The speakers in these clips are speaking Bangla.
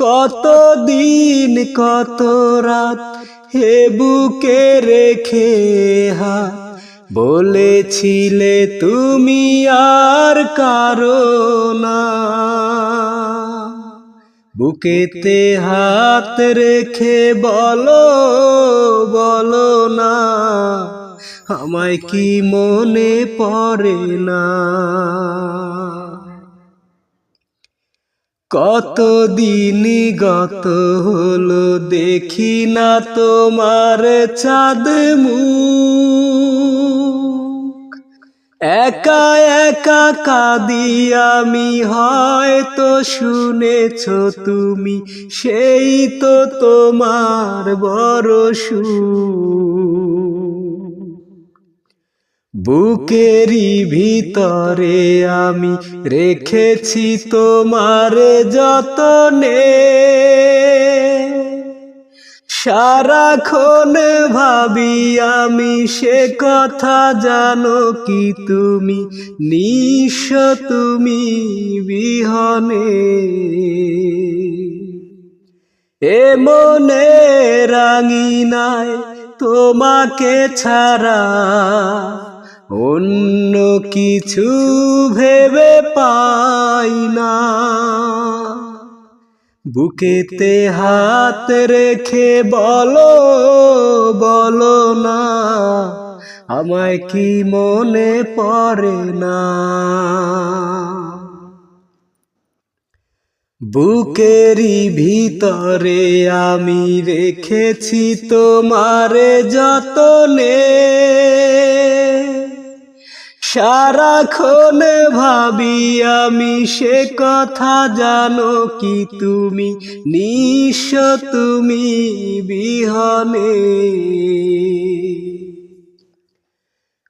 কত দিন কত রাত হে বুকে রেখে হাত বলেছিলে তুমি আর কারও না। বুকেতে হাত রেখে বলো বলো না। আমায় কি মনে পড়ে না? কত দিন গত হলো দেখি না তোমার চাঁদ মুখ। একা একা কাঁদি আমি, হয়তো শুনেছ তুমি, সেই তো তোমার বড় সুখ। বুকেরই ভিতরে আমি রেখেছি তোমার যতনে। সারাক্ষণ ভাবি আমি সে কথা জানো কি তুমি, নিঃস তুমি বিহনে। এ মনে রাঙিনায় তোমাকে ছাড়া অন্য কিছু ভেবে পাই না। বুকেতে হাত রেখে বলো বলো না, আমায় কি মনে পড়ে না? বুকেরই ভিতরে আমি রেখেছি তোমার যতনে। সারাক্ষণ ভাবি আমি সে কথা জানো কি তুমি? নিঃস তুমি বিহনে।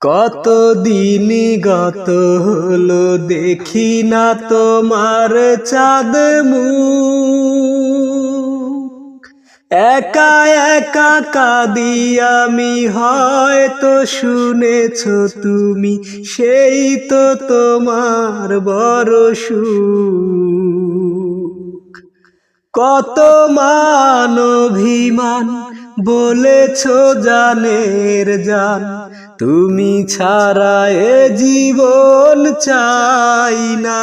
কত দিন গত হলো দেখি না তোমার চাঁদ মুখ একা একা কাঁদি আমি, হয়তো শুনেছ তুমি, সেই তো তোমার বড় সুখ। কত মান অভিমান, বলেছ জানের জান, তুমি ছাড়া এ জীবন চাই না।